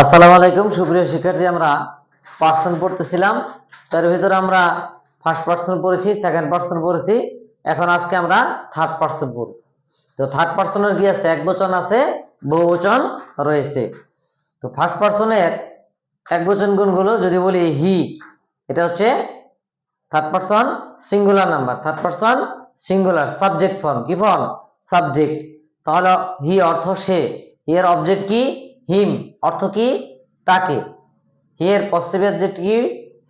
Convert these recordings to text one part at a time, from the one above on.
আসসালামু আলাইকুম, সুপ্রিয় শিক্ষার্থী, আমরা পার্সন পড়তেছিলাম, তার ভিতরে আমরা ফার্স্ট পার্সন পড়েছি সেকেন্ড পার্সন পড়েছি, এখন আজকে আমরা থার্ড পার্সন পড়ব। তো থার্ড পার্সনের কি আছে? এক বচন আছে বহু বচন রয়েছে। তো ফার্স্ট পার্সনের এক বচন গুণগুলো যদি বলি হি এটা হচ্ছে third person singular number third person singular subject form কি ফর্ম সাবজেক্ট তাহলে হি অর্থ সে এর অবজেক্ট কি? হিম অর্থ কি? তাকে। হিয়ের পশ্চিম অবজেক্ট কি?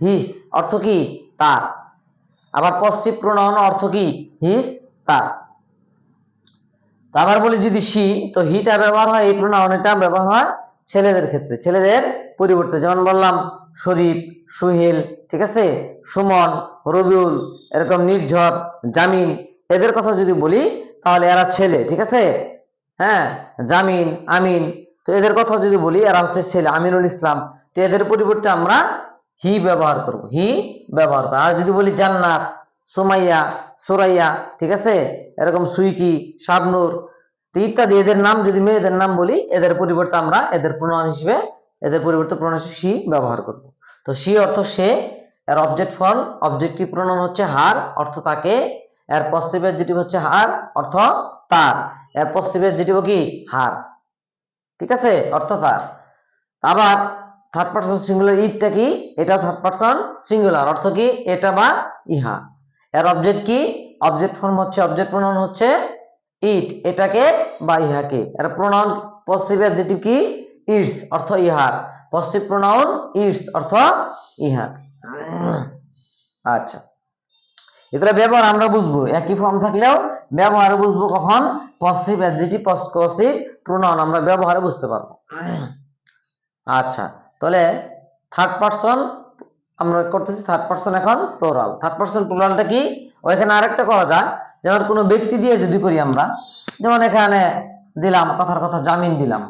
হিস অর্থ কি? তার। আবার পশ্চিম প্রণয়ন অর্থ কি? হিস তার। আবার বলি যদি সি তো হিটা ব্যবহার হয়, এই প্রণয়নটা ব্যবহার হয় ছেলেদের ক্ষেত্রে। ছেলেদের পরিবর্তে যেমন বললাম, শরীফ, সুহেল, ঠিক আছে? সুমন, রবিউল, এরকম নির্ঝর, জামিন, এদের কথা যদি বলি, তাহলে এরা ছেলে, ঠিক আছে? হ্যাঁ? জামিন, আমিন তো এদের কথা যদি বলি, এরা হচ্ছে ছেলে, আমিনুল ইসলাম। তো এদের পরিবর্তে আমরা হি ব্যবহার করব। হি ব্যবহার করব। আর যদি বলি জান্নাত, সোমাইয়া, সুরাইয়া, ঠিক আছে? এরকম সুইটি শাবনুর ইত্যাদি, এদের নাম যদি মেয়েদের নাম বলি, এদের পরিবর্তে আমরা এদের প্রণয়ন হিসেবে, এদের পরিবর্তে প্রণয়ন হিসেবে সি ব্যবহার করব। তো সি অর্থ সে, এর অবজেক্ট ফর্ম অবজেক্টিভ প্রণয়ন হচ্ছে হার, অর্থ তাকে। এর পশ্চিমের যেটি হচ্ছে হার, অর্থ তার। এর পশ্চিমের যেটি কি? হার। ঠিক আছে? অর্থ তার। আবার থার্ড পার্সন সিঙ্গুলার ইটটা কি? এটা থার্ড পার্সন সিঙ্গুলার অর্থ কি? এটা বা ইহা। এর অবজেক্ট কি? অবজেক্ট ফর্ম হচ্ছে অবজেক্ট প্রোনাউন হচ্ছে ইট। এটাকে বা ইহাকে। এর প্রোনাউন পসিভ অ্যাডজেক্টিভ কি? ইটস, অর্থ ইহার। পসিভ প্রোনাউন ইটস, অর্থ ইহার। আচ্ছা। এগুলো ব্যবহার আমরা বুঝব। একই ফর্ম থাকলেও ব্যবহার বুঝব কখন? পসিভ অ্যাডজেক্টিভ পসিভ প্রোনাউন আমরা ব্যবহারে বুঝতে পারব। আচ্ছা তাহলে থার্ড পার্সন আমরা করতেছি থার্ড পার্সন এখন প্লোরাল থার্ড পার্সন প্লোরালটা কি? ওইখানে আরেকটা করা যায়, যেমন কোনো ব্যক্তি দিয়ে যদি করি আমরা, যেমন এখানে দিলাম, কথার কথা জামিন দিলাম,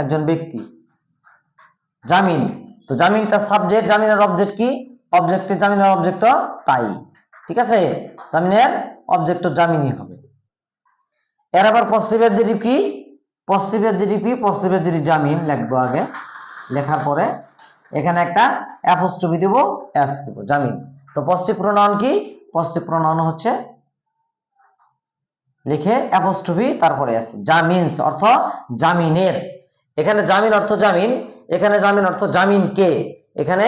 একজন ব্যক্তি। জামিন, তো জামিনটা সাবজেক্ট জামিনের অবজেক্ট কি? অবজেক্টের জামিনের অবজেক্ট তাই, ঠিক আছে? জামিনের অবজেক্ট জামিনই হবে। এর আবার পশ্চিমের দিদি কি? পশ্চিমের দিদি কি? পশ্চিমের জামিন লিখব আগে, লেখার পরে, এখানে একটা অ্যাপোস্ট্রফি দেব এস দেব, জামিন। তো পশ্চিম প্রণয়ন কি? পশ্চিম প্রণয়ন হচ্ছে লিখে অ্যাপোস্ট্রফি তারপরে আছে জামিনস অর্থ জামিনের। এখানে জামিন, অর্থ জামিন, এখানে জামিন, অর্থ জামিন কে এখানে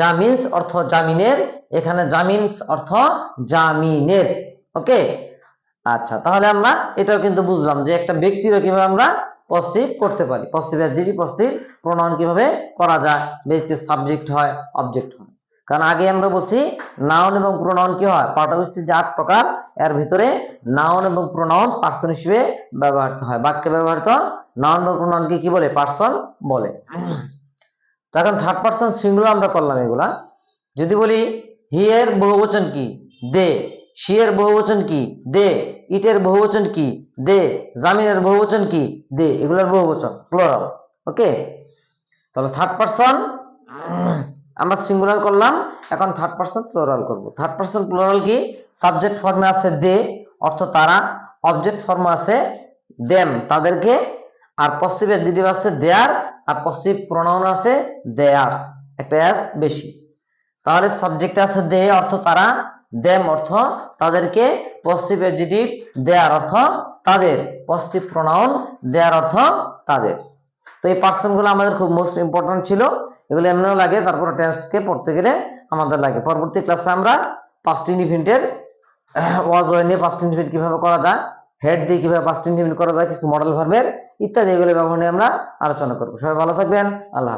জামিনস অর্থ জামিনের, এখানে জামিনস অর্থ জামিনের। ওকে? আচ্ছা তাহলে আমরা এটাও কিন্তু বুঝলাম যে একটা ব্যক্তিরও কীভাবে আমরা পসিভ করতে পারি। পসিভ অ্যাডজেক্টিভ পসিভ প্রোনাউন কীভাবে করা যায়? ব্যক্তির সাবজেক্ট হয় অবজেক্ট হয়। কারণ আগে আমরা বলছি নাউন এবং প্রোনাউন কি হয়? স্পিচ যে আট প্রকার, এর ভিতরে নাউন এবং প্রোনাউন পার্সন হিসেবে ব্যবহৃত হয়। বাক্যে ব্যবহৃত নাউন এবং প্রোনাউনকে কি বলে? পার্সন বলে। তো এখন থার্ড পার্সন সিঙ্গুলার আমরা করলাম এগুলা। যদি বলি হি এর বহুবচন কি? দে শি এর বহুবচন কি? দে। ইটের বহুবচন কি? দে। জামিনের বহুবচন কি? দে। এগুলোর বহুবচন প্লোরাল ওকে তাহলে থার্ড পার্সন আমরা সিঙ্গুলার করলাম, এখন থার্ড পার্সন প্লোরাল করব। থার্ড পার্সন প্লোরাল কি? সাবজেক্ট ফর্মে আছে দে, অর্থ তারা অবজেক্ট ফর্মে আছে দেম তাদেরকে, আর পশ্চিম অ্যাডজেক্টিভ আছে দেয়ার আর পশ্চিম প্রোনাউন আছে দেয়ার্স একটা অ্যাস বেশি। তাহলে সাবজেক্ট আছে দে, অর্থ তারা দেম অর্থ তাদেরকে পশ্চিম অ্যাডজেক্টিভ দেয়ার অর্থ তাদের পশ্চিম প্রোনাউন দেয়ার অর্থ তাদের। তো এই পার্সনগুলো আমাদের খুব মোস্ট ইম্পর্টেন্ট ছিল। এগুলো এমনিও লাগে, তারপর টেস্টকে পড়তে গেলে আমাদের লাগে। পরবর্তী ক্লাসে আমরা পাঁচটি ইন্ডিপেন্ডেন্ট ওয়াজ ওয়াই নিয়ে পাঁচটি ইন্ডিপেন্ডেন্ট কীভাবে করা যায় হেড দিয়ে কীভাবে পাঁচটি ইন্ডিপেন্ডেন্ট করা যায়, কিছু মডেল ভার্বের ইত্যাদি এগুলো ব্যবহার নিয়ে আমরা আলোচনা করব। সবাই ভালো থাকবেন, আল্লাহ